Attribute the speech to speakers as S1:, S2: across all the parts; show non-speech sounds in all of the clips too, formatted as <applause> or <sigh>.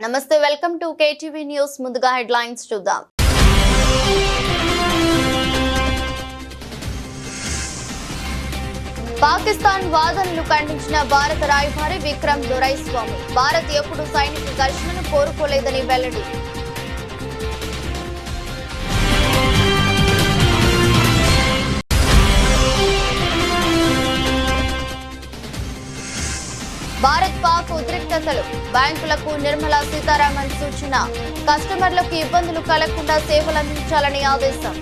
S1: నమస్తే welcome to KTV news. ముందుగా headlines చూద్దాం. పాకిస్తాన్ వాదనలు ఖండించిన భారత రాయభారి విక్రమ్ దొరైస్వామి భారత్ ఎప్పుడు సైనిక ఘర్షణను కోరుకోలేదని వెల్లడి. భారత్ పాక్ ఉద్రిక్తతలు. బ్యాంకులకు నిర్మలా సీతారామన్ సూచన. కస్టమర్లకు ఇబ్బందులు కలగకుండా సేవలు అందించాలని ఆదేశం.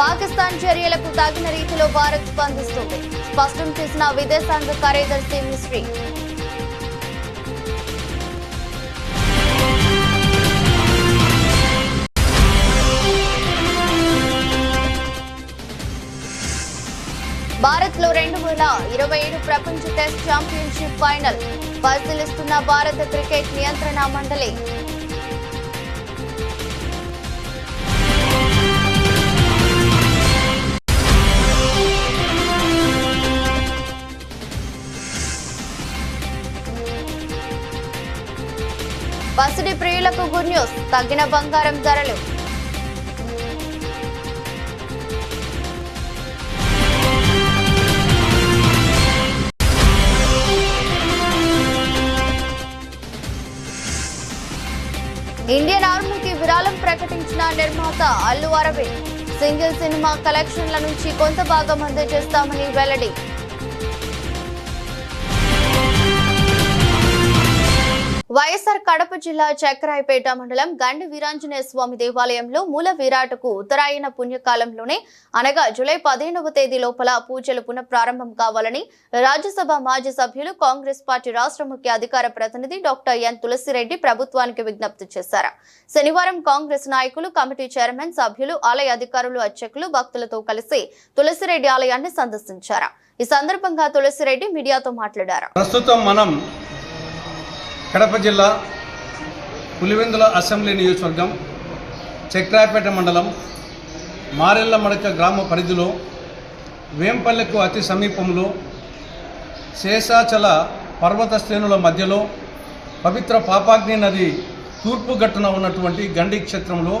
S1: పాకిస్తాన్ చర్యలకు తగిన రీతిలో భారత్ స్పందిస్తుంది. స్పష్టం చేసిన విదేశాంగ కార్యదర్శి మిస్ట్రీ వేల ఇరవై ఏడు ప్రపంచ టెస్ట్ ఛాంపియన్షిప్ ఫైనల్. పరిశీలిస్తున్న భారత క్రికెట్ నియంత్రణ మండలి. పసిడి ప్రియులకు గుడ్ న్యూస్. తగ్గిన బంగారం ధరలు. ఇండియన్ ఆర్మీకి విరాళం ప్రకటించిన నిర్మాత అల్లు అరవింద్ సింగిల్ సినిమా కలెక్షన్ల నుంచి కొంత భాగం అందజేస్తామని వెల్లడి వైఎస్ఆర్ కడప జిల్లా చక్రాయపేట మండలం గండి వీరాంజనేయ స్వామి దేవాలయంలో మూల విరాటకు ఉత్తరాయణ పుణ్యకాలంలోనే అనగా జూలై పదిహేనవ తేదీ లోపల పూజలు పునఃప్రారంభం కావాలని రాజ్యసభ మాజీ సభ్యులు కాంగ్రెస్ పార్టీ రాష్ట్ర ముఖ్య అధికార ప్రతినిధి డాక్టర్ ఎన్ తులసిరెడ్డి ప్రభుత్వానికి విజ్ఞప్తి చేశారు. శనివారం కాంగ్రెస్ నాయకులు కమిటీ చైర్మన్ సభ్యులు ఆలయ అధికారులు అర్చకులు భక్తులతో కలిసి తులసిరెడ్డి ఆలయాన్ని సందర్శించారు. ఈ సందర్భంగా తులసిరెడ్డి మీడియాతో మాట్లాడారు.
S2: ప్రస్తుతం మనం కడప జిల్లా పులివెందుల అసెంబ్లీ నియోజకవర్గం చక్రాయపేట మండలం మారెళ్ళ మడక గ్రామ పరిధిలో వేంపల్లెకు అతి సమీపంలో శేషాచల పర్వత శ్రేణుల మధ్యలో పవిత్ర పాపాగ్ని నది తూర్పు గట్టున ఉన్నటువంటి గండి క్షేత్రంలో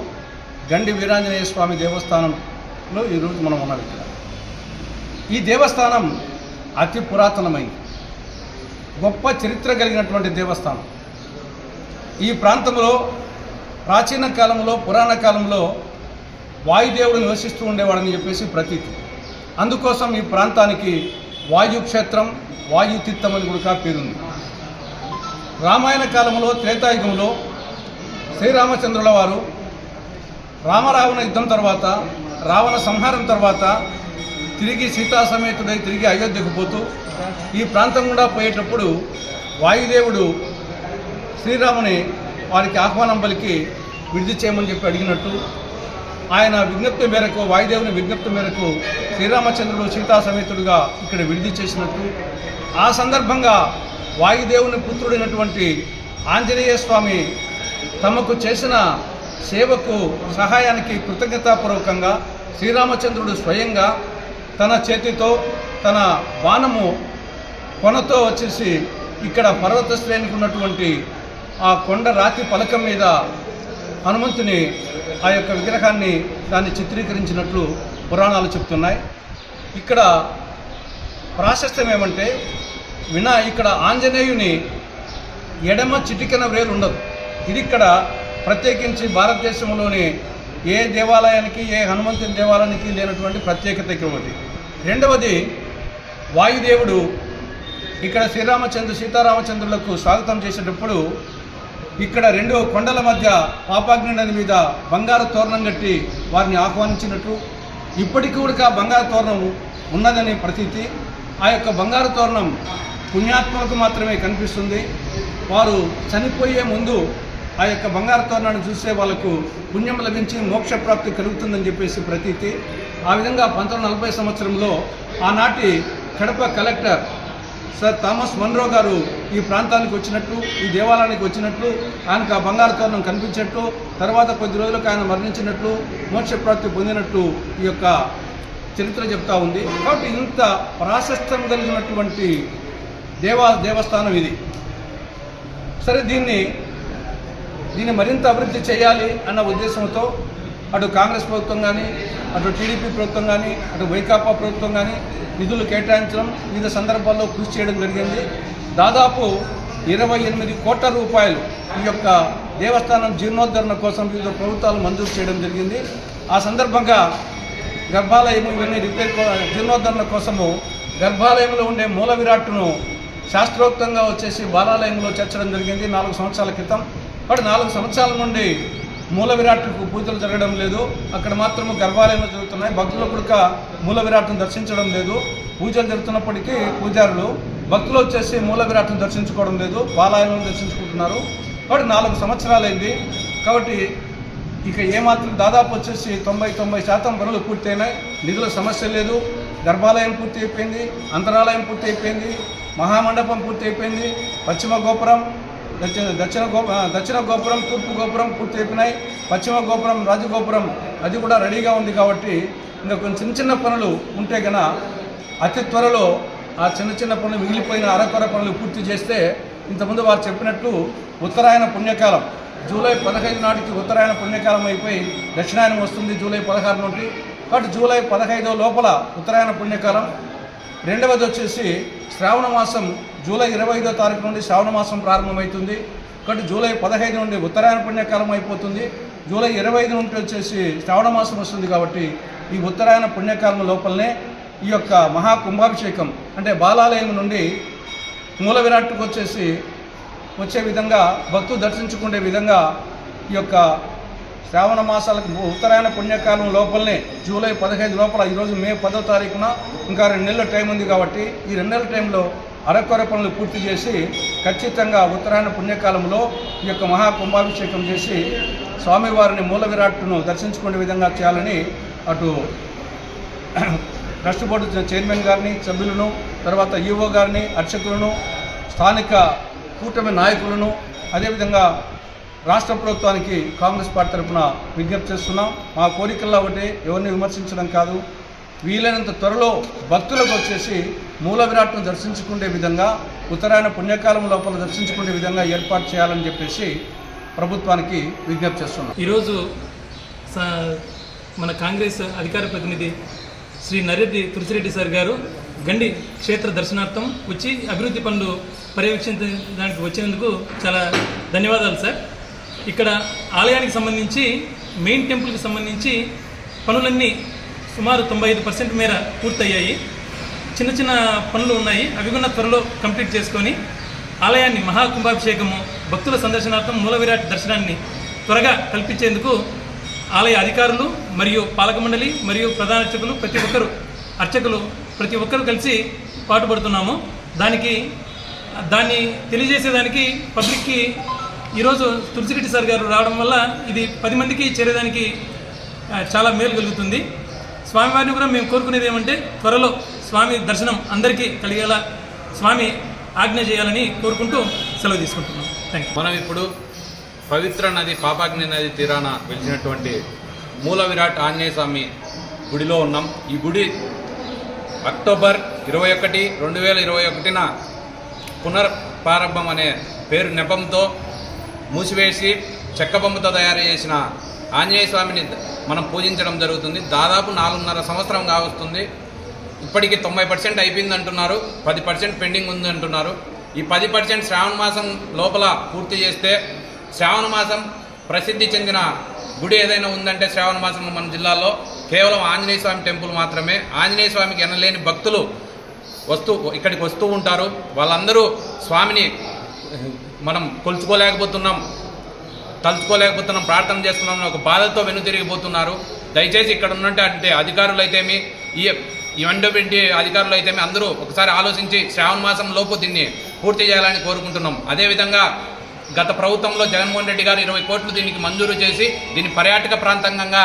S2: గండి వీరాంజనేయ స్వామి దేవస్థానంలో ఈరోజు మనం ఉన్నాం ఇక్కడ. ఈ దేవస్థానం అతి పురాతనమైంది. గొప్ప చరిత్ర కలిగినటువంటి దేవస్థానం. ఈ ప్రాంతంలో ప్రాచీన కాలంలో పురాణ కాలంలో వాయుదేవుడు నివసిస్తూ ఉండేవాడని చెప్పేసి ప్రతీతి. అందుకోసం ఈ ప్రాంతానికి వాయుక్షేత్రం వాయుతీర్థం అని కూడా పేరుంది. రామాయణ కాలంలో త్రేతాయుగంలో శ్రీరామచంద్రుల వారు రామరావణ యుద్ధం తర్వాత రావణ సంహారం తర్వాత తిరిగి సీతా సమేతుడై తిరిగి అయోధ్యకు పోతూ ఈ ప్రాంతం గుండా పోయేటప్పుడు వాయుదేవుడు శ్రీరాముని వారికి ఆహ్వానం పలికి విడిది చేయమని చెప్పి అడిగినట్టు ఆయన విజ్ఞప్తి మేరకు వాయుదేవుని విజ్ఞప్తి మేరకు శ్రీరామచంద్రుడు సీతా సమేతుడుగా ఇక్కడ విడిది చేసినట్టు ఆ సందర్భంగా వాయుదేవుని పుత్రుడైనటువంటి ఆంజనేయ స్వామి తమకు చేసిన సేవకు సహాయానికి కృతజ్ఞతాపూర్వకంగా శ్రీరామచంద్రుడు స్వయంగా తన చేతితో తన బాణము కొనతో వచ్చేసి ఇక్కడ పర్వత శ్రేణికి ఉన్నటువంటి ఆ కొండ రాతి పలకం మీద హనుమంతుని ఆ యొక్క విగ్రహాన్ని దాన్ని చిత్రీకరించినట్లు పురాణాలు చెప్తున్నాయి. ఇక్కడ ప్రాశస్త్యం ఏమంటే వినా ఇక్కడ ఆంజనేయుని ఎడమ చిటికన వేలు ఉండదు. ఇది ఇక్కడ ప్రత్యేకించి భారతదేశంలోని ఏ దేవాలయానికి ఏ హనుమంతుని దేవాలయానికి లేనటువంటి ప్రత్యేకత ఇక్కడ ఉంది రెండవది వాయుదేవుడు ఇక్కడ శ్రీరామచంద్ర సీతారామచంద్రులకు స్వాగతం చేసేటప్పుడు ఇక్కడ రెండు కొండల మధ్య పాపాగ్ని నది మీద బంగారు తోరణం కట్టి వారిని ఆహ్వానించినట్టు ఇప్పటికీ కూడా బంగారు తోరణం ఉన్నదనే ప్రతీతి. ఆ యొక్క బంగారు తోరణం పుణ్యాత్మలకు మాత్రమే కనిపిస్తుంది. వారు చనిపోయే ముందు ఆ యొక్క బంగారు తోరణాన్ని చూసే వాళ్ళకు పుణ్యం లభించి మోక్షప్రాప్తి కలుగుతుందని చెప్పేసి ప్రతీతి. ఆ విధంగా పంతొమ్మిది నలభై సంవత్సరంలో ఆనాటి Kadapa collector sir Thomas Munro గారు ఈ ప్రాంతానికి వచ్చినట్లు ఈ దేవాలయానికి వచ్చినట్లు ఆయనకు ఆ బంగారు తోరణం కనిపించినట్టు తర్వాత కొద్ది రోజులకు ఆయన మరణించినట్లు మోక్షప్రాప్తి పొందినట్లు ఈ యొక్క చరిత్ర చెప్తా ఉంది. కాబట్టి ఇంత ప్రాశస్త్యం కలిగినటువంటి దేవా దేవస్థానం ఇది. సరే దీన్ని దీన్ని మరింత అభివృద్ధి చేయాలి అన్న ఉద్దేశంతో అటు కాంగ్రెస్ ప్రభుత్వం కానీ అటు టీడీపీ ప్రభుత్వం కానీ అటు వైకాపా ప్రభుత్వం కానీ నిధులు కేటాయించడం వివిధ సందర్భాల్లో కృషి చేయడం జరిగింది. దాదాపు ఇరవై ఎనిమిది కోట్ల రూపాయలు ఈ యొక్క దేవస్థానం జీర్ణోద్ధరణ కోసం వివిధ ప్రభుత్వాలు మంజూరు చేయడం జరిగింది. ఆ సందర్భంగా గర్భాలయం ఇవన్నీ రిపేర్ జీర్ణోద్ధరణ కోసము గర్భాలయంలో ఉండే మూల విరాట్ను శాస్త్రోక్తంగా వచ్చేసి బాలాలయంలో చేర్చడం జరిగింది. నాలుగు సంవత్సరాల క్రితం. కాబట్టి నాలుగు సంవత్సరాల నుండి మూల విరాట్కు పూజలు జరగడం లేదు. అక్కడ మాత్రము గర్భాలయంలో జరుగుతున్నాయి. భక్తులు కూడా మూల విరాట్ను దర్శించడం లేదు. పూజలు జరుగుతున్నప్పటికీ పూజారులు భక్తులు వచ్చేసి మూల విరాట్ను దర్శించుకోవడం లేదు. బాలాలయంలో దర్శించుకుంటున్నారు. కాబట్టి నాలుగు సంవత్సరాలైంది. కాబట్టి ఇక ఏమాత్రం దాదాపు వచ్చేసి తొంభై తొంభై శాతం పనులు పూర్తయినాయి. నిధుల సమస్య లేదు. గర్భాలయం పూర్తి అయిపోయింది అంతరాలయం పూర్తి అయిపోయింది మహామండపం పూర్తి అయిపోయింది పశ్చిమ గోపురం దక్షిణ దక్షిణ గో దక్షిణ గోపురం తూర్పు గోపురం పూర్తి అయిపోయినాయి. పశ్చిమ గోపురం రాజగోపురం అది కూడా రెడీగా ఉంది కాబట్టి ఇంకా కొన్ని చిన్న చిన్న పనులు ఉంటే గన అతి త్వరలో ఆ చిన్న చిన్న పనులు మిగిలిపోయిన అరకొర పనులు పూర్తి చేస్తే ఇంతకుముందు వారు చెప్పినట్టు ఉత్తరాయణ పుణ్యకాలం. జూలై పదహైదు నాటికి ఉత్తరాయణ పుణ్యకాలం అయిపోయి దక్షిణాయనం వస్తుంది జూలై పదహారు నుండి కాబట్టి జూలై పదహైదో లోపల ఉత్తరాయణ పుణ్యకాలం. రెండవది వచ్చేసి శ్రావణ మాసం జూలై ఇరవై ఐదో తారీఖు నుండి శ్రావణ మాసం ప్రారంభమవుతుంది. ఒకటి జూలై పదహైదు నుండి ఉత్తరాయణ పుణ్యకాలం అయిపోతుంది. జూలై ఇరవై ఐదు నుండి వచ్చేసి శ్రావణ మాసం వస్తుంది కాబట్టి ఈ ఉత్తరాయణ పుణ్యకాలం లోపలనే ఈ యొక్క మహా కుంభాభిషేకం అంటే బాలాలయం నుండి మూల విరాట్కు వచ్చేసి వచ్చే విధంగా భక్తులు దర్శించుకునే విధంగా ఈ యొక్క శ్రావణ మాసాలకు ఉత్తరాయణ పుణ్యకాలం లోపలనే జూలై పదహైదు లోపల ఈరోజు మే పదో తారీఖున ఇంకా రెండు నెలల టైం ఉంది కాబట్టి ఈ రెండు నెలల టైంలో అరకొర పనులు పూర్తి చేసి ఖచ్చితంగా ఉత్తరాయణ పుణ్యకాలంలో ఈ యొక్క మహా కుంభాభిషేకం చేసి స్వామివారిని మూల విరాట్ను దర్శించుకునే విధంగా చేయాలని అటు ట్రస్ట్ బోర్డు చైర్మన్ గారిని సభ్యులను తర్వాత ఈఓ గారిని అర్చకులను స్థానిక కూటమి నాయకులను అదేవిధంగా రాష్ట్ర ప్రభుత్వానికి కాంగ్రెస్ పార్టీ తరఫున విజ్ఞప్తి చేస్తున్నాం. మా కోరికల్లో ఒకటి ఎవరిని విమర్శించడం కాదు. వీలైనంత త్వరలో భక్తులకు వచ్చేసి మూల విరాట్ను దర్శించుకునే విధంగా ఉత్తరాయణ పుణ్యకాలం లోపల దర్శించుకునే విధంగా ఏర్పాటు చేయాలని చెప్పేసి ప్రభుత్వానికి విజ్ఞప్తి చేస్తున్నాం.
S3: ఈరోజు స- మన కాంగ్రెస్ అధికార ప్రతినిధి శ్రీ నరెడ్డి తులసిరెడ్డి సార్ గారు గండి క్షేత్ర దర్శనార్థం వచ్చి అభివృద్ధి పనులు పర్యవేక్షించడానికి వచ్చినందుకు చాలా ధన్యవాదాలు సార్. ఇక్కడ ఆలయానికి సంబంధించి మెయిన్ టెంపుల్కి సంబంధించి పనులన్నీ సుమారు తొంభై ఐదు పర్సెంట్ మేర పూర్తయ్యాయి. చిన్న చిన్న పనులు ఉన్నాయి. అవి కూడా త్వరలో కంప్లీట్ చేసుకొని ఆలయాన్ని మహాకుంభాభిషేకము భక్తుల సందర్శనార్థం మూల విరాట్ దర్శనాన్ని త్వరగా కల్పించేందుకు ఆలయ అధికారులు మరియు పాలక మండలి మరియు ప్రధాన అర్చకులు ప్రతి ఒక్కరు అర్చకులు ప్రతి ఒక్కరు కలిసి పాటుపడుతున్నాము. దానికి దాన్ని తెలియజేసేదానికి పబ్లిక్కి ఈరోజు తులసిరెడ్డి సార్ గారు రావడం వల్ల ఇది పది మందికి చేరేదానికి చాలా మేలు కలుగుతుంది. స్వామివారిని కూడా మేము కోరుకునేది ఏమంటే త్వరలో స్వామి దర్శనం అందరికీ కలిగేలా స్వామి ఆజ్ఞ చేయాలని కోరుకుంటూ సెలవు తీసుకుంటున్నాం. థ్యాంక్ యూ
S4: మనం ఇప్పుడు పవిత్ర నది పాపాగ్ని నది తీరాన వెలిసినటువంటి మూల విరాట్ ఆంజనేయ స్వామి గుడిలో ఉన్నాం. ఈ గుడి అక్టోబర్ ఇరవై ఒకటి రెండు వేల ఇరవై ఒకటిన పునర్ప్రారంభం అనే పేరు నెపంతో మూసివేసి చెక్క బొమ్మతో తయారు చేసిన ఆంజనేయ స్వామిని మనం పూజించడం జరుగుతుంది. దాదాపు నాలుగున్నర సంవత్సరం కావస్తుంది. ఇప్పటికి తొంభై పర్సెంట్ అయిపోయింది అంటున్నారు పది పర్సెంట్ పెండింగ్ ఉంది అంటున్నారు ఈ పది పర్సెంట్ శ్రావణ మాసం లోపల పూర్తి చేస్తే శ్రావణ మాసం ప్రసిద్ధి చెందిన గుడి ఏదైనా ఉందంటే శ్రావణ మాసం మన జిల్లాలో కేవలం ఆంజనేయ స్వామి టెంపుల్ మాత్రమే. ఆంజనేయ స్వామికి ఎనలేని భక్తులు వస్తూ ఇక్కడికి వస్తూ ఉంటారు. వాళ్ళందరూ స్వామిని మనం కొలుచుకోలేకపోతున్నాం. తలుచుకోలేకపోతున్నాం ప్రార్థన చేస్తున్నాం ఒక బాధతో వెనుతిరిగిపోతున్నారు దయచేసి ఇక్కడ ఉన్నట్టు అధికారులు అయితేమి ఈ ఈ అధికారులు అయితేమి అందరూ ఒకసారి ఆలోచించి శ్రావణ మాసం లోపు దీన్ని పూర్తి చేయాలని కోరుకుంటున్నాం. అదేవిధంగా గత ప్రభుత్వంలో జగన్మోహన్ రెడ్డి గారు ఇరవై కోట్లు దీనికి మంజూరు చేసి దీన్ని పర్యాటక ప్రాంతంగా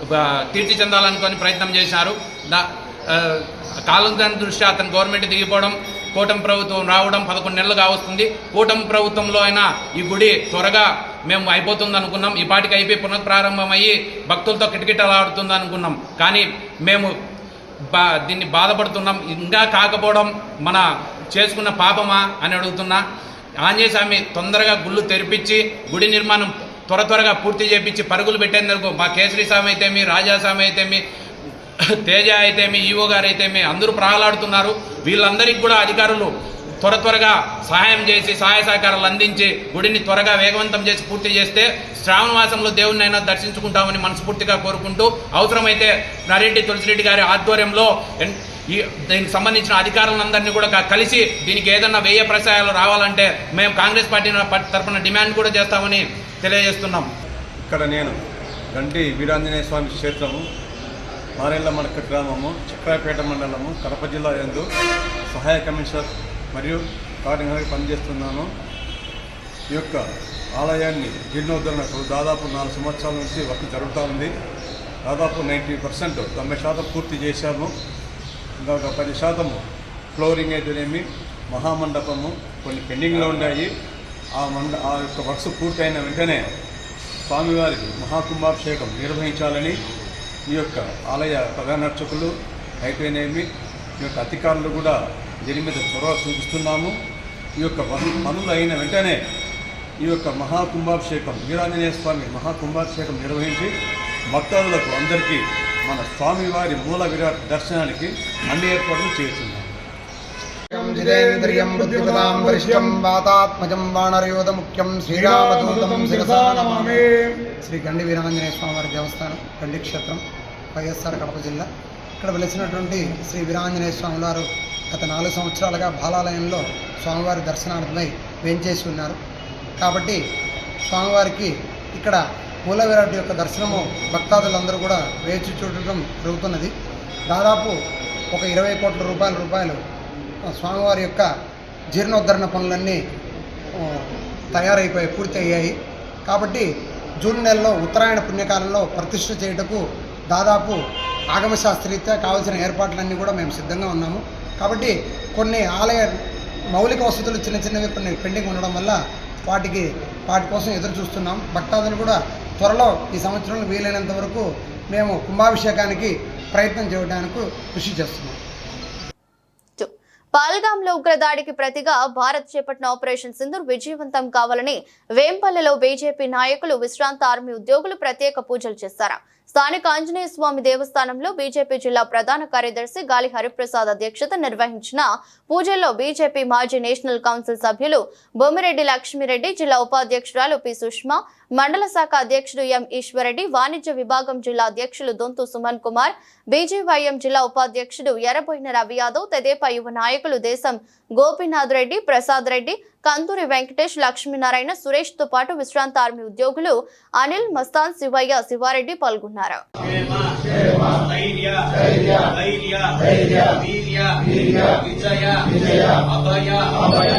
S4: తీర్చి తీర్చిచెందాలనుకొని ప్రయత్నం చేశారు. దా కాలం దాని దృష్ట్యా అతను గవర్నమెంట్ దిగిపోవడం కూటమి ప్రభుత్వం రావడం పదకొండు నెలలు కావస్తుంది కూటమి ప్రభుత్వంలో అయినా ఈ గుడి త్వరగా మేము అయిపోతుంది అనుకున్నాం ఈ పాటికి అయిపోయి పునఃప్రారంభమయ్యి భక్తులతో కిటకిటలాడుతుంది అనుకున్నాం కానీ మేము బా దీన్ని బాధపడుతున్నాం. ఇంకా కాకపోవడం మన చేసుకున్న పాపమా అని అడుగుతున్నా. ఆంజనేయ స్వామి తొందరగా గుళ్ళు తెరిపించి గుడి నిర్మాణం త్వర త్వరగా పూర్తి చేపించి పరుగులు పెట్టేందుకు మా కేసరి స్వామి అయితేమి రాజా స్వామి అయితేమి <laughs> తేజ అయితేమి ఈవో గారు అయితేమి అందరూ ప్రాహలాడుతున్నారు వీళ్ళందరికీ కూడా అధికారులు త్వర త్వరగా సహాయం చేసి సహాయ సహకారాలు అందించి గుడిని త్వరగా వేగవంతం చేసి పూర్తి చేస్తే శ్రావణ మాసంలో దేవుణ్ణైనా దర్శించుకుంటామని మనస్ఫూర్తిగా కోరుకుంటూ అవసరమైతే నరెడ్డి తులసిరెడ్డి గారి ఆధ్వర్యంలో ఈ దీనికి సంబంధించిన అధికారులందరినీ కూడా కలిసి దీనికి ఏదన్నా వ్యయ ప్రసాయాలు రావాలంటే మేము కాంగ్రెస్ పార్టీ తరఫున డిమాండ్ కూడా చేస్తామని తెలియజేస్తున్నాం.
S5: ఇక్కడ నేను గంటి వీరాంజనేయ స్వామి క్షేత్రము మారేళ్ళ మడక గ్రామము చక్రాపేట మండలము కడప జిల్లా యందు సహాయ కమిషనర్ మరియు కార్యనిర్వాహక పనిచేస్తున్నాను ఈ యొక్క ఆలయాన్ని జీర్ణోద్ధరణకు దాదాపు నాలుగు సంవత్సరాల నుంచి వర్క్ జరుగుతూ ఉంది. దాదాపు నైంటీ పర్సెంట్ తొంభై శాతం పూర్తి చేశాము. ఇంకా ఒక పది శాతము ఫ్లోరింగ్ అయితేనేమి మహామండపము కొన్ని పెండింగ్లో ఉన్నాయి. ఆ మండ ఆ యొక్క వర్క్స్ పూర్తయిన వెంటనే స్వామివారికి మహాకుంభాభిషేకం నిర్వహించాలని ఈ యొక్క ఆలయ ప్రధాన అర్చకులు అయితేనేమి ఈ యొక్క అధికారులు కూడా దీని మీద చొరవ చూపిస్తున్నాము. ఈ యొక్క పనులు అయిన వెంటనే ఈ యొక్క మహాకుంభాభిషేకం వీరాంజనేయ స్వామి మహాకుంభాభిషేకం నిర్వహించి భక్తాదులకు అందరికీ మన స్వామివారి మూల విరాట్ దర్శనానికి అన్ని ఏర్పాట్లు చేస్తున్నాం
S6: జితేంద్రియం బుద్ధిపదాం వరిష్టం వాతాత్మజం వానరయోధముఖ్యం శ్రీరామదూతం శిరసా నమామి. శ్రీ గండి వీరాంజనేయ స్వామివారి దేవస్థానం గండి క్షేత్రం వైఎస్ఆర్ కడప జిల్లా. ఇక్కడ వెలిసినటువంటి శ్రీ వీరాంజనేయ స్వామి వారు గత నాలుగు సంవత్సరాలుగా బాలాలయంలో స్వామివారి దర్శనార్థమై వేంచేసి ఉన్నారు. కాబట్టి స్వామివారికి ఇక్కడ మూలవిరాట్ యొక్క దర్శనము భక్తాదులందరూ కూడా వేచి చూడటం జరుగుతున్నది. దాదాపు ఒక ఇరవై కోట్ల రూపాయల రూపాయలు స్వామివారి యొక్క జీర్ణోద్ధరణ పనులన్నీ తయారైపోయి పూర్తయ్యాయి. కాబట్టి జూన్ నెలలో ఉత్తరాయణ పుణ్యకాలంలో ప్రతిష్ఠ చేయుటకు దాదాపు ఆగమశాస్త్రీత్యా కావాల్సిన ఏర్పాట్లన్నీ కూడా మేము సిద్ధంగా ఉన్నాము. కాబట్టి కొన్ని ఆలయ మౌలిక వసతులు చిన్న చిన్నవి కొన్ని పెండింగ్ ఉండడం వల్ల వాటికి వాటి కోసం ఎదురు చూస్తున్నాం. భక్తాదులు కూడా త్వరలో ఈ సంవత్సరంలో వీలైనంత వరకు మేము కుంభాభిషేకానికి ప్రయత్నం చేయడానికి కృషి చేస్తున్నాం.
S1: పాల్గాంలో ఉగ్రదాడికి ప్రతిగా భారత్ చేపట్టిన ఆపరేషన్ సింధూర్ విజయవంతం కావాలని వేంపల్లెలో బీజేపీ నాయకులు విశ్రాంత ఆర్మీ ఉద్యోగులు ప్రత్యేక పూజలు చేశారు. స్థానిక ఆంజనేయ స్వామి దేవస్థానంలో బీజేపీ జిల్లా ప్రధాన కార్యదర్శి గాలి హరిప్రసాద్ అధ్యక్షత నిర్వహించిన పూజల్లో బీజేపీ మాజీ నేషనల్ కౌన్సిల్ సభ్యులు బొమ్మిరెడ్డి లక్ష్మిరెడ్డి జిల్లా ఉపాధ్యక్షురాలు పి సుష్మా మండల శాఖ అధ్యక్షుడు ఎం ఈశ్వరెడ్డి వాణిజ్య విభాగం జిల్లా అధ్యక్షులు దొంతు సుమన్ కుమార్ బీజేవైఎం జిల్లా ఉపాధ్యక్షుడు ఎర్రబోయిన రవి యాదవ్ తెదేపా యువ నాయకులు దేశం గోపీనాథ్ రెడ్డి ప్రసాద్ రెడ్డి కందూరి వెంకటేష్ లక్ష్మీనారాయణ సురేష్తో పాటు విశ్రాంత ఆర్మీ ఉద్యోగులు అనిల్ మస్తాన్ శివయ్య శివారెడ్డి పాల్గొన్నారు.
S7: ధైర్య ధైర్య ధైర్య విజయ విజయ అభయ అభయ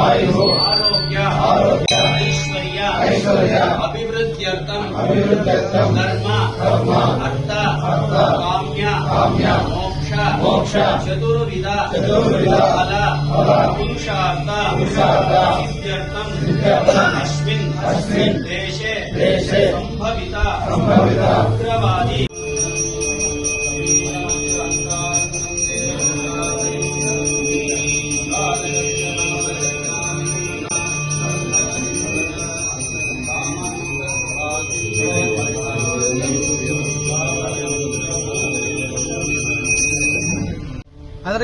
S7: आयु आरोग्य ऐश्वर्य ऐश्वर्य अभिवृद्ध्यर्थम अभिवृद्ध्यर्थम धर्म धर्म अर्थ अर्थ काम्य काम्य मोक्ष मोक्ष चतुर्विध चतुर्विध फल फल पुरुषार्थ पुरुषार्थ सिद्ध्यर्थम सिद्ध्यर्थम अस्मिन् अस्मिन् देशे देशे संभवित संभवित उग्रवादी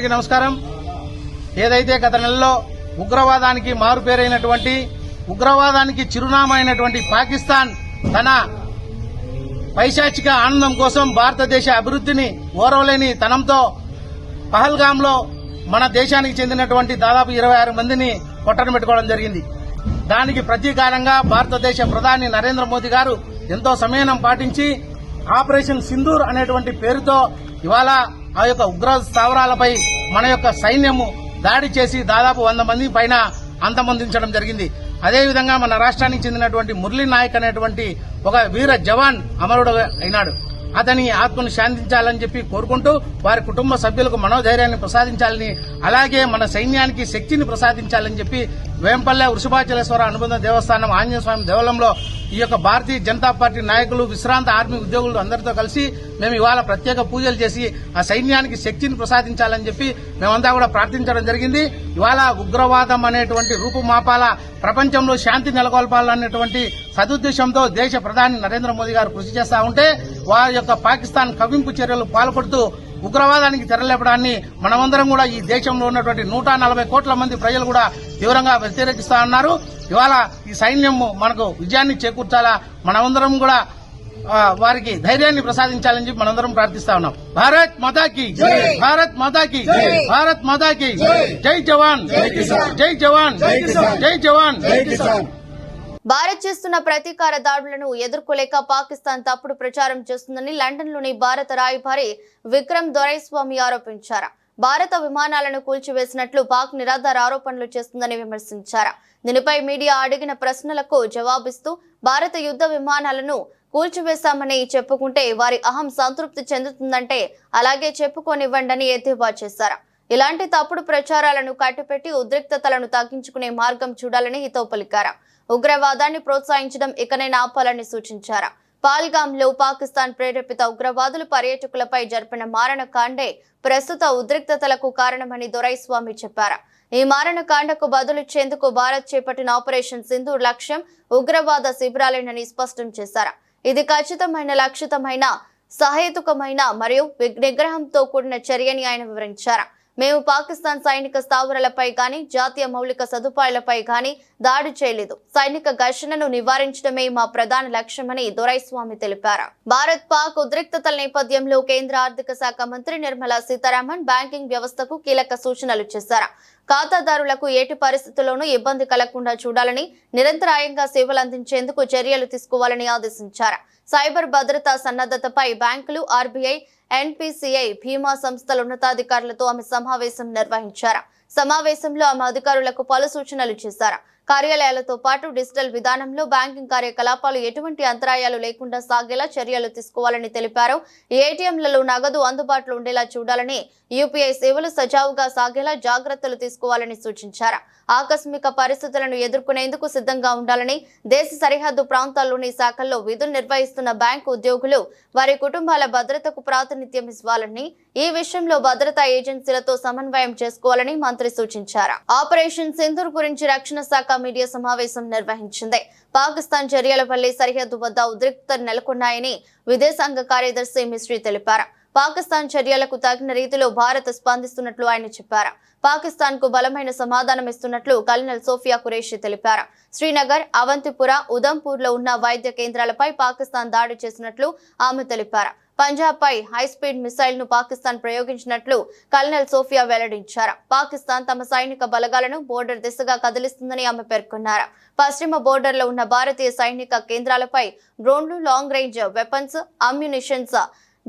S8: అందరికీ నమస్కారం. ఏదైతే గత నెలలో ఉగ్రవాదానికి మారుపేరైనటువంటి ఉగ్రవాదానికి చిరునామా అయినటువంటి పాకిస్తాన్ తన పైశాచిక ఆనందం కోసం భారతదేశ అభివృద్ధిని ఓరవలేని తనంతో పహల్గాంలో మన దేశానికి చెందినటువంటి దాదాపు ఇరవై ఆరు మందిని కొట్టడం పెట్టుకోవడం జరిగింది. దానికి ప్రతీకారంగా భారతదేశ ప్రధాని నరేంద్ర మోదీ గారు ఎంతో సమయనం పాటించి ఆపరేషన్ సింధూర్ అనేటువంటి పేరుతో ఇవాళ ఆ యొక్క ఉగ్ర స్థావరాలపై మన యొక్క సైన్యము దాడి చేసి దాదాపు వంద మంది పైన అంతమొందించడం జరిగింది. అదేవిధంగా మన రాష్ట్రానికి చెందినటువంటి మురళీ నాయక్ అనేటువంటి ఒక వీర జవాన్ అమరుడు అయినాడు. అతని ఆత్మను శాంతించాలని చెప్పి కోరుకుంటూ వారి కుటుంబ సభ్యులకు మనోధైర్యాన్ని ప్రసాదించాలని అలాగే మన సైన్యానికి శక్తిని ప్రసాదించాలని చెప్పి వేంపల్లె వృషభాచలేశ్వర అనుబంధ దేవస్థానం ఆంజనేయ స్వామి దేవాలయంలో ఈ యొక్క భారతీయ జనతా పార్టీ నాయకులు విశ్రాంత ఆర్మీ ఉద్యోగులు అందరితో కలిసి మేము ఇవాళ ప్రత్యేక పూజలు చేసి ఆ సైన్యానికి శక్తిని ప్రసాదించాలని చెప్పి మేమంతా కూడా ప్రార్థించడం జరిగింది. ఇవాళ ఉగ్రవాదం అనేటువంటి రూపుమాపాల ప్రపంచంలో శాంతి నెలకొల్పాలనేటువంటి సదుద్దేశంతో దేశ ప్రధాని నరేంద్ర మోదీ గారు కృషి చేస్తా ఉంటే వారి యొక్క పాకిస్తాన్ కవింపు చర్యలు పాల్పడుతూ ఉగ్రవాదానికి తెరలేపడాన్ని మనమందరం కూడా ఈ దేశంలో ఉన్నటువంటి నూట నలభై కోట్ల మంది ప్రజలు కూడా తీవ్రంగా వ్యతిరేకిస్తా ఉన్నారు. ఇవాళ ఈ సైన్యం మనకు విజయాన్ని చేకూర్చాలా? మనమందరం కూడా వారికి ధైర్యాన్ని ప్రసాదించాలని చెప్పి మనందరం ప్రార్థిస్తా ఉన్నాం. భారత్ మాతాకి భారత్ మాతాకి భారత్ మాతాకి జై! జవాన్! జై జవాన్! జై జవాన్!
S1: భారత్ చేస్తున్న ప్రతీకార దాడులను ఎదుర్కోలేక పాకిస్తాన్ తప్పుడు ప్రచారం చేస్తుందని లండన్లోని భారత రాయబారి విక్రమ్ దొరైస్వామి ఆరోపించారు. భారత విమానాలను కూల్చివేసినట్లు పాక్ నిరాధార ఆరోపణలు చేస్తుందని విమర్శించారు. దీనిపై మీడియా అడిగిన ప్రశ్నలకు జవాబిస్తూ భారత యుద్ధ విమానాలను కూల్చివేశామని చెప్పుకుంటే వారి అహం సంతృప్తి చెందుతుందంటే అలాగే చెప్పుకోనివ్వండని ఎద్దేవా చేశారు. ఇలాంటి తప్పుడు ప్రచారాలను కట్టిపెట్టి ఉద్రిక్తతలను తగ్గించుకునే మార్గం చూడాలని హితవు పలికారు. ఉగ్రవాదాన్ని ప్రోత్సహించడం ఇకనైనా ఆపాలని సూచించారు. పాల్గాంలో పాకిస్తాన్ ప్రేరేపిత ఉగ్రవాదులు పర్యాటకులపై జరిపిన మారణకాండే ప్రస్తుత ఉద్రిక్తతలకు కారణమని దొరైస్వామి చెప్పారు. ఈ మారణకాండకు బదులిచ్చేందుకు భారత్ చేపట్టిన ఆపరేషన్ సింధు లక్ష్యం ఉగ్రవాద శిబిరాలేనని స్పష్టం చేశారు. ఇది ఖచ్చితమైన లక్షితమైన సహేతుకమైన మరియు నిగ్రహంతో కూడిన చర్యని ఆయన వివరించారు. మేము పాకిస్తాన్ సైనిక స్థావరాలపై కానీ జాతీయ మౌలిక సదుపాయాలపై కానీ దాడి చేయలేదు. సైనిక ఘర్షణను నివారించడమే మా ప్రధాన లక్ష్యమని దొరైస్వామి తెలిపారు. భారత్ పాక్ ఉద్రిక్తతల నేపథ్యంలో కేంద్ర ఆర్థిక శాఖ మంత్రి నిర్మలా సీతారామన్ బ్యాంకింగ్ వ్యవస్థకు కీలక సూచనలు చేశారు. ఖాతాదారులకు ఏటి పరిస్థితుల్లోనూ ఇబ్బంది కలగకుండా చూడాలని నిరంతరాయంగా సేవలు అందించేందుకు చర్యలు తీసుకోవాలని ఆదేశించారు. సైబర్ భద్రతా సన్నద్ధతపై బ్యాంకులు ఆర్బీఐ ఎన్పిసిఐ భీమా సంస్థల ఉన్నతాధికారులతో ఆమె సమావేశం నిర్వహించారు. సమావేశంలో ఆమె అధికారులకు పలు సూచనలు చేశారు. కార్యాలయాలతో పాటు డిజిటల్ విధానంలో బ్యాంకింగ్ కార్యకలాపాలు ఎటువంటి అంతరాయాలు లేకుండా సాగేలా చర్యలు తీసుకోవాలని తెలిపారు. ఏటీఎంలలో నగదు అందుబాటులో ఉండేలా చూడాలని యూపీఐ సేవలు సజావుగా సాగేలా జాగ్రత్తలు తీసుకోవాలని సూచించారు. ఆకస్మిక పరిస్థితులను ఎదుర్కొనేందుకు సిద్ధంగా ఉండాలని దేశ సరిహద్దు ప్రాంతాల్లోని శాఖల్లో విధులు నిర్వహిస్తున్న బ్యాంకు ఉద్యోగులు వారి కుటుంబాల భద్రతకు ప్రాతినిధ్యం ఇవ్వాలని ఈ విషయంలో భద్రతా ఏజెన్సీలతో సమన్వయం చేసుకోవాలని మంత్రి సూచించారు. ఆపరేషన్ సింధూర్ గురించి రక్షణ శాఖ మీడియా సమావేశం నిర్వహించింది. పాకిస్తాన్ చర్యలపల్లి సరిహద్దు వద్ద ఉద్రిక్తత నెలకొన్నాయని విదేశాంగ కార్యదర్శి మిశ్రీ తెలిపారు. పాకిస్తాన్ చర్యలకు తగిన రీతిలో భారత్ స్పందిస్తున్నట్లు ఆయన చెప్పారు. పాకిస్తాన్కు బలమైన సమాధానం ఇస్తున్నట్లు కల్నల్ సోఫియా ఖురేషి తెలిపారు. శ్రీనగర్ అవంతిపుర ఉదంపూర్లో ఉన్న వైద్య కేంద్రాలపై పాకిస్తాన్ దాడి చేసినట్లు ఆమె తెలిపారు. పంజాబ్ పై హైస్పీడ్ మిసైల్ను పాకిస్తాన్ ప్రయోగించినట్లు కల్నల్ సోఫియా వెల్లడించారు. పాకిస్తాన్ తమ సైనిక బలగాలను బోర్డర్ దిశగా కదిలిస్తుందని ఆమె పేర్కొన్నారు. పశ్చిమ బోర్డర్లో ఉన్న భారతీయ సైనిక కేంద్రాలపై డ్రోన్లు లాంగ్ రేంజ్ వెపన్స్ అమ్యునిషన్స్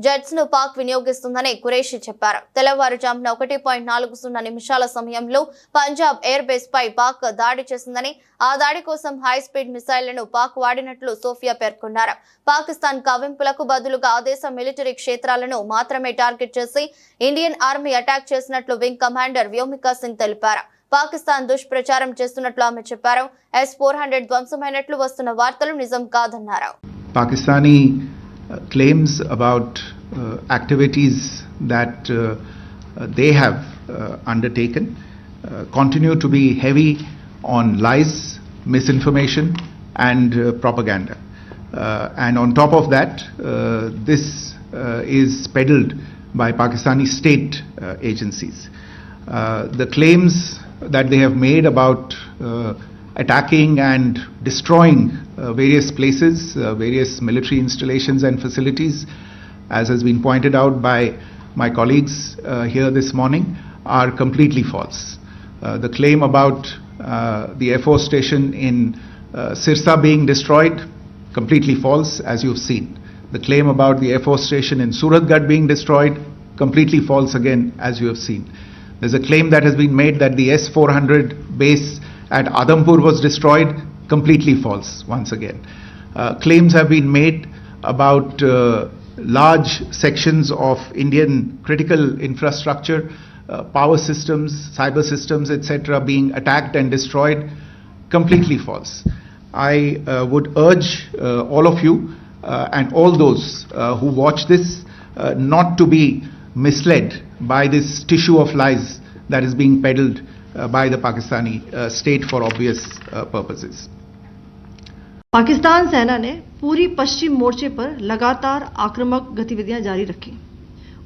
S1: జెట్స్ను పాక్ వినియోగిస్తుందని కురేషి చెప్పారు. తెల్లవారుజామున ఒకటి పాయింట్ నాలుగు సున్నా నిమిషాల సమయంలో పంజాబ్ ఎయిర్ బేస్ పై పాక్ దాడి చేసిందని ఆ దాడి కోసం హై స్పీడ్ మిసైళ్ళను పాక్ వాడినట్లు సోఫియా పేర్కొన్నారు. పాకిస్తాన్ కవింపులకు బదులుగా ఆ దేశ మిలిటరీ క్షేత్రాలను మాత్రమే టార్గెట్ చేసి ఇండియన్ ఆర్మీ అటాక్ చేసినట్లు వింగ్ కమాండర్ వ్యోమికా సింగ్ తెలిపారు. పాకిస్తాన్ దుష్ప్రచారం చేస్తున్నట్లు ఆమె చెప్పారు. ఎస్ ఫోర్ హండ్రెడ్ ధ్వంసమైనట్లు వస్తున్న వార్తలు నిజం కాదన్నారు.
S9: Pakistani claims about uh, activities that uh, uh, they have uh, undertaken uh, continue to be heavy on lies, misinformation, and uh, propaganda. Uh, and on top of that, uh, this uh, is peddled by Pakistani state uh, agencies. Uh, the claims that they have made about uh, attacking and destroying uh, various places, uh, various military installations and facilities, as has been pointed out by my colleagues uh, here this morning, are completely false. Uh, the claim about uh, the Air Force station in uh, Sirsa being destroyed, completely false, as you've seen. The claim about the Air Force station in Suratgarh being destroyed, completely false again, as you have seen. There's a claim that has been made that the S 400 base at Adampur was destroyed, completely false, once again. Uh, claims have been made about uh, large sections of Indian critical infrastructure, uh, power systems, cyber systems, etc., being attacked and destroyed, completely false. I uh, would urge uh, all of you uh, and all those who watch this not to be misled by this tissue of lies that is being peddled by the Pakistani uh, state for obvious uh, purposes.
S10: Pakistan सेना ने पूरी पश्चिम मोर्चे पर लगातार आक्रामक गतिविधियाँ जारी रखी।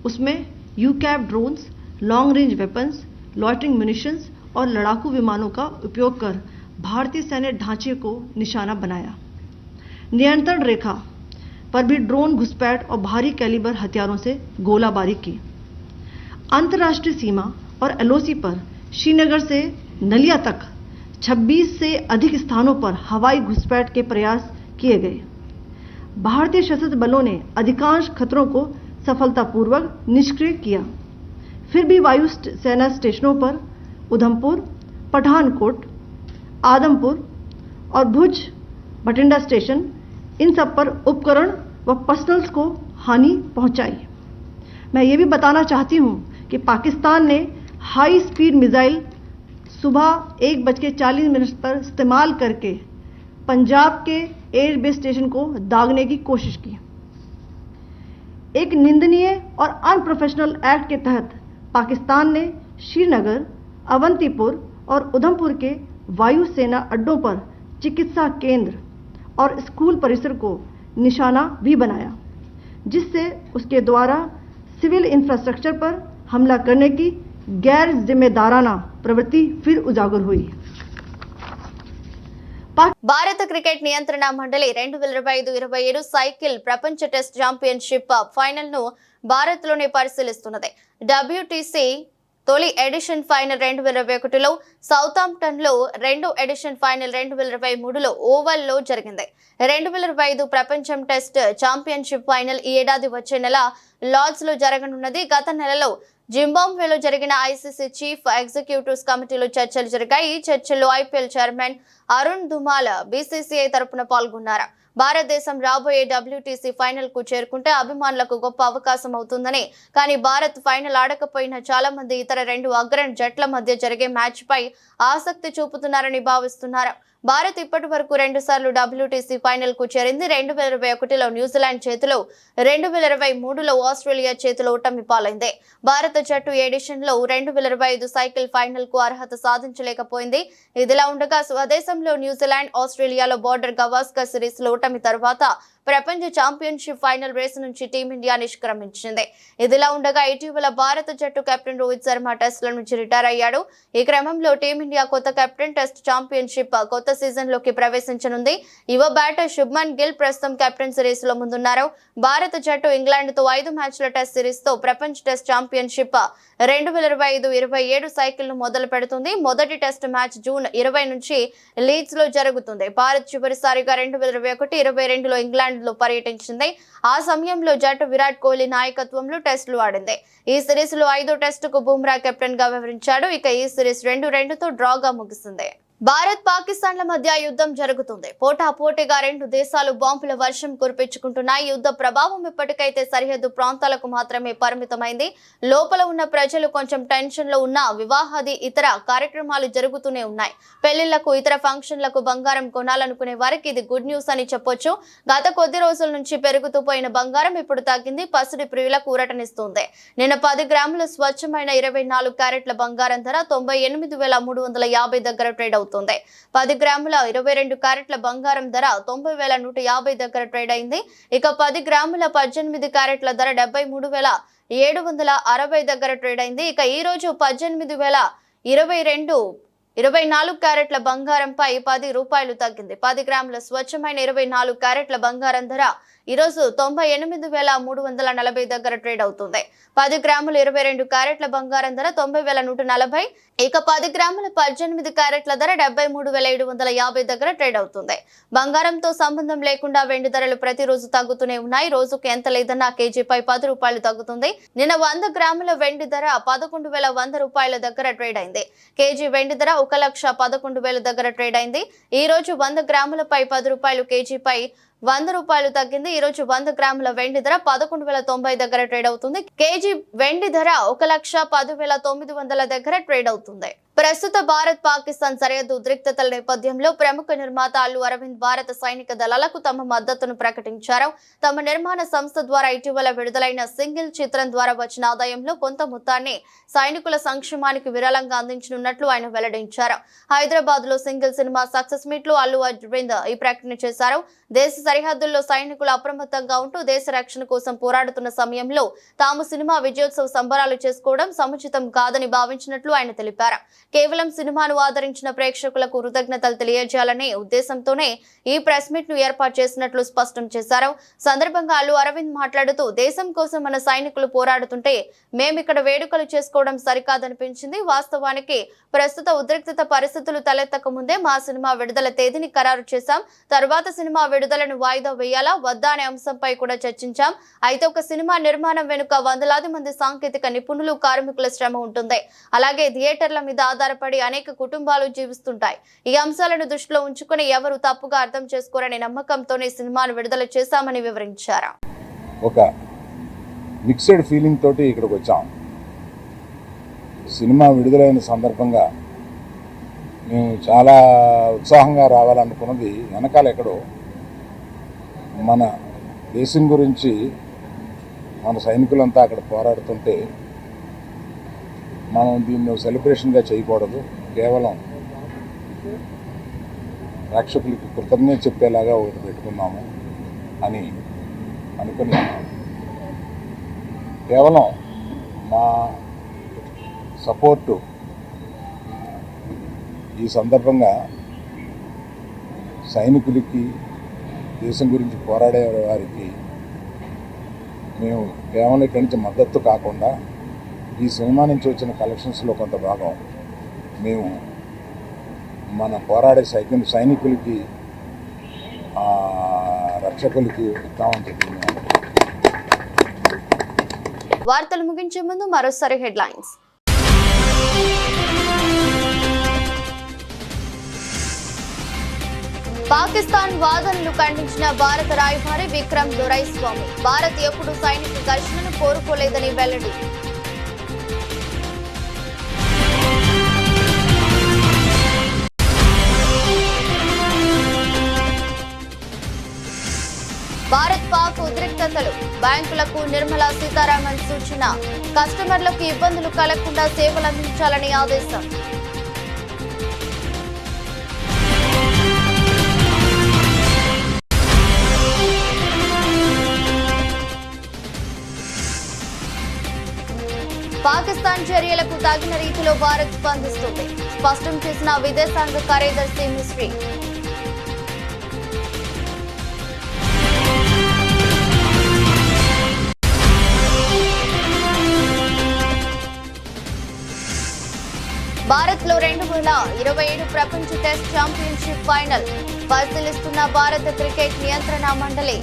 S10: उसमें यू cap drones long range weapons loitering munitions और लड़ाकू विमानों का उपयोग कर भारतीय सैन्य ढांचे को निशाना बनाया। नियंत्रण रेखा पर भी ड्रोन घुसपैठ और भारी कैलिबर हथियारों से गोलाबारी की। अंतर्राष्ट्रीय सीमा और एलओसी पर श्रीनगर से नलिया तक 26 से अधिक स्थानों पर हवाई घुसपैठ के प्रयास किए गए। भारतीय सशस्त्र बलों ने अधिकांश खतरों को सफलतापूर्वक निष्क्रिय किया। फिर भी वायु सेना स्टेशनों पर उधमपुर, पठानकोट, आदमपुर और भुज बठिंडा स्टेशन, इन सब पर उपकरण व पर्सनल्स को हानि पहुंचाई। मैं ये भी बताना चाहती हूँ कि पाकिस्तान ने हाई स्पीड मिसाइल सुबह एक बज के चालीस मिनट पर इस्तेमाल करके पंजाब के एयरबेस स्टेशन को दागने की कोशिश की। एक निंदनीय और अनप्रोफेशनल एक्ट के तहत पाकिस्तान ने श्रीनगर, अवंतीपुर और उधमपुर के वायुसेना अड्डों पर चिकित्सा केंद्र और स्कूल परिसर को निशाना भी बनाया, जिससे उसके द्वारा सिविल इंफ्रास्ट्रक्चर पर हमला करने की गैर जिम्मेदाराना प्रवृत्ति फिर उजागर हुई
S1: భారత క్రికెట్ నియంత్రణ మండలి రెండు వేల ఇరవై ఐదు ఇరవై ఏడు సైకిల్ ప్రపంచ టెస్ట్ ఛాంపియన్షిప్ ఫైనల్ ను భారత్ లోనే పరిశీలిస్తున్నది డబ్ల్యూటీసీ తొలి ఎడిషన్ ఫైనల్ రెండు వేల ఇరవై ఒకటిలో సౌతాంప్టన్ లో రెండో ఎడిషన్ ఫైనల్ రెండు వేల ఇరవై మూడులో ఓవల్ లో జరిగింది రెండు వేల ఇరవై ఐదు ప్రపంచం టెస్ట్ ఛాంపియన్షిప్ ఫైనల్ ఈ ఏడాది వచ్చే నెల లార్డ్స్ లో జరగనున్నది గత నెలలో జింబాబ్వేలో జరిగిన ఐసీసీ చీఫ్ ఎగ్జిక్యూటివ్స్ కమిటీలో చర్చలు జరిగాయి. ఈ చర్చల్లో IPL chairman Arun Dhumal BCCI తరపున పాల్గొన్నారు. భారతదేశం రాబోయే డబ్ల్యూటీసీ ఫైనల్కు చేరుకుంటే అభిమానులకు గొప్ప అవకాశం అవుతుందని. కానీ భారత్ ఫైనల్ ఆడకపోయినా చాలా మంది ఇతర రెండు అగ్రణ జట్ల మధ్య జరిగే మ్యాచ్ పై ఆసక్తి చూపుతున్నారని భావిస్తున్నారు. భారత్ ఇప్పటి వరకు రెండు సార్లు డబ్ల్యూటీసీ ఫైనల్కు చేరింది. రెండు వేల ఇరవై ఒకటిలో న్యూజిలాండ్ చేతిలో రెండు వేల ఇరవై మూడులో ఆస్ట్రేలియా చేతిలో ఓటమి పాలైంది. భారత జట్టు ఎడిషన్లో రెండు వేల ఇరవై ఐదు సైకిల్ ఫైనల్కు అర్హత సాధించలేకపోయింది. ఇదిలా ఉండగా స్వదేశంలో న్యూజిలాండ్ ఆస్ట్రేలియాలో బోర్డర్ గవాస్కర్ సిరీస్లో ఓటమి తర్వాత ప్రపంచ ఛాంపియన్షిప్ ఫైనల్ రేసు నుంచి టీమిండియా నిష్క్రమించింది. ఇదిలా ఉండగా ఇటీవల భారత జట్టు కెప్టెన్ రోహిత్ శర్మ టెస్ట్ల నుంచి రిటైర్ అయ్యాడు. ఈ క్రమంలో టీమిండియా కొత్త కెప్టెన్ టెస్ట్ ఛాంపియన్షిప్ కొత్త సీజన్లోకి ప్రవేశించనుంది. యువ బ్యాటర్ శుభ్మన్ గిల్ ప్రస్తుతం కెప్టెన్ సిరీస్లో ముందున్నారు. భారత జట్టు ఇంగ్లాండ్తో ఐదు మ్యాచ్ల టెస్ట్ సిరీస్తో ప్రపంచ టెస్ట్ ఛాంపియన్షిప్ రెండు వేల ఇరవై ఐదు ఇరవై ఏడు సైకిల్ను మొదలు పెడుతుంది. మొదటి టెస్ట్ మ్యాచ్ జూన్ ఇరవై నుంచి లీడ్స్లో జరుగుతుంది. భారత్ చివరిసారిగా రెండు వేల ఇరవై ఒకటి ఇరవై రెండులో ఇంగ్లాండ్ లో పర్యటించింది. ఆ సమయంలో జట్టు విరాట్ కోహ్లీ నాయకత్వంలో టెస్టులు ఆడింది. ఈ సిరీస్లో ఐదో టెస్టుకు బుమ్రా కెప్టెన్గా ఇక ఈ సిరీస్ రెండు రెండుతో డ్రాగా ముగిసింది. భారత్ పాకిస్తాన్ల మధ్య యుద్ధం జరుగుతుంది. పోటాపోటీగా రెండు దేశాలు బాంబుల వర్షం కురిపించుకుంటున్నాయి. యుద్ధ ప్రభావం ఇప్పటికైతే సరిహద్దు ప్రాంతాలకు మాత్రమే పరిమితమైంది. లోపల ఉన్న ప్రజలు కొంచెం టెన్షన్లో ఉన్న వివాహాది ఇతర కార్యక్రమాలు జరుగుతూనే ఉన్నాయి. పెళ్ళిళ్ళకు ఇతర ఫంక్షన్లకు బంగారం కొనాలనుకునే వారికి ఇది గుడ్ న్యూస్ అని చెప్పొచ్చు. గత కొద్ది రోజుల నుంచి పెరుగుతూ పోయిన బంగారం ఇప్పుడు తగ్గింది. పసిడి ప్రియులకు ఊరటనిస్తుంది. నిన్న పది గ్రాముల స్వచ్ఛమైన ఇరవై నాలుగు క్యారెట్ల బంగారం ధర తొంభై ఎనిమిది వేల మూడు వందల యాభై దగ్గర ట్రేడ్ అవుతుంది పది గ్రాముల ఇరవై రెండు క్యారెట్ల బంగారం ధర తొంభై వేల నూట యాభై దగ్గర ట్రేడ్ అయింది. ఇక పది గ్రాముల పద్దెనిమిది క్యారెట్ల ధర డెబ్బై మూడు వేల ఏడు వందల అరవై దగ్గర ట్రేడ్ అయింది. ఇక ఈ రోజు పద్దెనిమిది వేల ఇరవై రెండు ఇరవై నాలుగు క్యారెట్ల బంగారంపై పది రూపాయలు తగ్గింది. పది గ్రాముల స్వచ్ఛమైన ఇరవై నాలుగు క్యారెట్ల బంగారం ధర ఈరోజు తొంభై ఎనిమిది వేల మూడు వందల నలభై దగ్గర ట్రేడ్ అవుతుంది. పది గ్రాముల ఇరవై రెండు క్యారెట్ల బంగారం ధర తొంభై వేల నూట నలభై ఇక పది గ్రాముల పద్దెనిమిది క్యారెట్ల ధర డెబ్బై మూడు వేల ఏడు వందల యాభై దగ్గర ట్రేడ్ అవుతుంది. బంగారంతో సంబంధం లేకుండా వెండి ధరలు ప్రతిరోజు తగ్గుతూనే ఉన్నాయి. రోజుకు ఎంత లేదన్నా కేజీపై పది రూపాయలు తగ్గుతుంది. నిన్న వంద గ్రాముల వెండి ధర పదకొండు వేల వంద రూపాయల దగ్గర ట్రేడ్ అయింది. కేజీ వెండి ధర ఒక లక్ష పదకొండు వేల దగ్గర ట్రేడ్ అయింది. ఈ రోజు వంద గ్రాములపై పది రూపాయలు కేజీపై వంద రూపాయలు తగ్గింది. ఈ రోజు వంద గ్రాముల వెండి ధర పదకొండు వేల తొంభై దగ్గర ట్రేడ్ అవుతుంది. కేజీ వెండి ధర ఒక లక్ష పది వేల తొమ్మిది వందల దగ్గర ట్రేడ్ అవుతుంది. ప్రస్తుత భారత్ పాకిస్తాన్ సరిహద్దు ఉద్రిక్తతల నేపథ్యంలో ప్రముఖ నిర్మాత అల్లు అరవింద్ భారత సైనిక దళాలకు తమ మద్దతును ప్రకటించారు. తమ నిర్మాణ సంస్థ ద్వారా ఇటీవల విడుదలైన సింగిల్ చిత్రం ద్వారా వచ్చిన ఆదాయంలో కొంత మొత్తాన్ని సైనికుల సంక్షేమానికి విరాళంగా అందించనున్నట్లు ఆయన వెల్లడించారు. హైదరాబాద్లో సింగిల్ సినిమా సక్సెస్ మీట్లో అల్లు అరవింద్ ఈ ప్రకటన చేశారు. దేశ సరిహద్దుల్లో సైనికులు అప్రమత్తంగా ఉంటూ దేశ రక్షణ కోసం పోరాడుతున్న సమయంలో తాము సినిమా విజయోత్సవ సంబరాలు చేసుకోవడం సముచితం కాదని భావించినట్లు ఆయన తెలిపారు. కేవలం సినిమాను ఆదరించిన ప్రేక్షకులకు కృతజ్ఞతలు తెలియజేయాలనే ఉద్దేశంతోనే ఈ ప్రెస్ మీట్ను ఏర్పాటు చేసినట్లు స్పష్టం చేశారు. సందర్భంగా అల్లు అరవింద్ మాట్లాడుతూ దేశం కోసం మన సైనికులు పోరాడుతుంటే మేమిక్కడ వేడుకలు చేసుకోవడం సరికాదనిపించింది. వాస్తవానికి ప్రస్తుత ఉద్రిక్తత పరిస్థితులు తలెత్తక ముందే మా సినిమా విడుదల తేదీని ఖరారు చేశాం. తర్వాత సినిమా విడుదలను వాయిదా వేయాలా? వద్దా? అనే అంశంపై కూడా చర్చించాం. అయితే ఒక సినిమా నిర్మాణం వెనుక వందలాది మంది సాంకేతిక నిపుణులు కార్మికుల శ్రమ ఉంటుంది. అలాగే థియేటర్ల మీద ఆధారపడి అనేక కుటుంబాలు జీవిస్తుంటాయి. ఈ అంశాలను దృష్టిలో ఉంచుకుని ఎవరు తప్పుగా అర్థం చేసుకోరనే నమ్మకంతోనే సినిమాను విడుదల చేశామని వివరించారు.
S11: ఒక మిక్స్డ్ ఫీలింగ్ తోటి ఇక్కడికి వచ్చాం. సినిమా విడుదలైన సందర్భంగా మేము చాలా ఉత్సాహంగా రావాలనుకున్నది వెనకాల ఎక్కడో మన దేశం గురించి మన సైనికులంతా అక్కడ పోరాడుతుంటే మనం దీన్ని సెలబ్రేషన్గా చేయకూడదు. కేవలం ప్రేక్షకులకి కృతజ్ఞత చెప్పేలాగా ఒకటి పెట్టుకున్నాము అని అనుకుని కేవలం మా సపోర్టు ఈ సందర్భంగా సైనికులకి దేశం గురించి పోరాడే వారికి మేము కేవలం ఇక్కడి నుంచి మద్దతు కాకుండా ఈ సినిమా నుంచి వచ్చిన కలెక్షన్స్లో కొంత భాగం మేము మన పోరాడే సైకిల్ సైనికులకి రక్షకులకి ఇస్తామని చెప్పి
S1: వార్తలు ముగించే ముందు మరోసారి హెడ్లైన్స్. పాకిస్తాన్ వాదనలు ఖండించిన భారత రాయభారి విక్రమ్ దొరైస్వామి భారత్ ఎప్పుడు సైనిక ఘర్షణను కోరుకోలేదని వెల్లడి. నిబంధనలు బ్యాంకులకు నిర్మలా సీతారామన్ సూచన. కస్టమర్లకు ఇబ్బందులు కలగకుండా సేవలు అందించాలని ఆదేశం. పాకిస్తాన్ చర్యలకు తగిన రీతిలో భారత్ స్పందిస్తుంది. స్పష్టం చేసిన విదేశాంగ కార్యదర్శి మిశ్రీ. రెండు వేల ఇరవై ఏడు ప్రపంచ టెస్ట్ ఛాంపియన్షిప్ ఫైనల్ పరిశీలిస్తున్న భారత క్రికెట్ నియంత్రణ మండలి.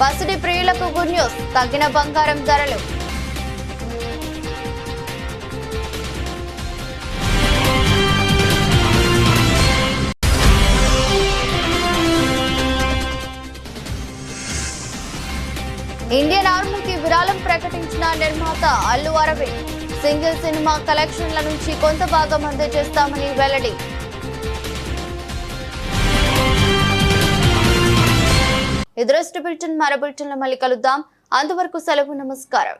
S1: పసిడి ప్రియులకు గుడ్ న్యూస్. తగ్గిన బంగారం ధరలు. ఇండియన్ ఆర్మీకి విరాళం ప్రకటించిన నిర్మాత అల్లు అరవింద్ సింగిల్ సినిమా కలెక్షన్ల నుంచి కొంత భాగం అందజేస్తామని వెల్లడి. ఎదురస్ట్ బిల్టన్ మర మళ్ళీ కలుద్దాం. అంతవరకు సెలవు నమస్కారం.